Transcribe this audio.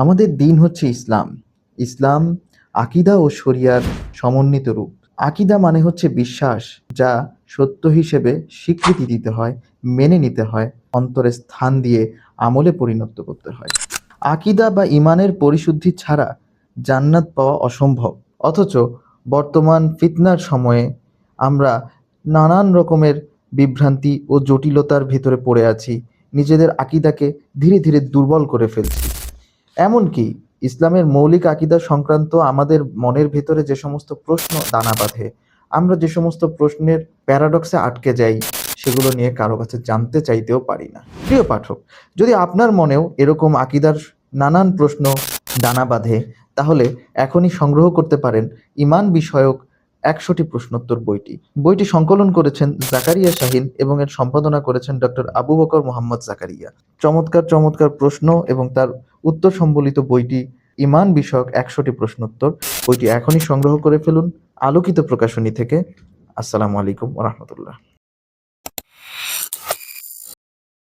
আমাদের দিন হচ্ছে ইসলাম। ইসলাম আকিদা ও শরিয়ার সমন্বিত রূপ। আকিদা মানে হচ্ছে বিশ্বাস, যা সত্য হিসেবে স্বীকৃতি দিতে হয়, মেনে নিতে হয়, অন্তরে স্থান দিয়ে আমলে পরিণত করতে হয়। আকিদা বা ইমানের পরিশুদ্ধি ছাড়া জান্নাত পাওয়া অসম্ভব। অথচ বর্তমান ফিতনার সময়ে আমরা নানান রকমের বিভ্রান্তি ও জটিলতার ভিতরে পড়ে আছি। নিজেদের আকিদাকে ধীরে ধীরে দুর্বল করে ফেলছি। এমনকি ইসলামের মৌলিক আকিদা সংক্রান্ত আমাদের মনের ভেতরে যে সমস্ত প্রশ্ন দানা বাঁধে, আমরা যে সমস্ত প্রশ্নের প্যারাডক্সে আটকে যাই, সেগুলো নিয়ে কারও কাছে জানতে চাইতেও পারি না। প্রিয় পাঠক, যদি আপনার মনেও এরকম আকিদার নানান প্রশ্ন দানা বাঁধে, তাহলে এখনই সংগ্রহ করতে পারেন ইমান বিষয়ক একশোটি প্রশ্নোত্তর বইটি। বইটি সংকলন করেছেন জাকারিয়া শাহিন এবং এর সম্পাদনা করেছেন ডক্টর আবু বকর মোহাম্মদ জাকারিয়া। চমৎকার চমৎকার প্রশ্ন এবং তার উত্তর সম্বলিত বইটি ইমান বিষয়ক একশোটি প্রশ্নোত্তর। বইটি এখনই সংগ্রহ করে ফেলুন। আলোকিত প্রকাশনী থেকে। আসসালামু আলাইকুম রহমতুল্লাহ।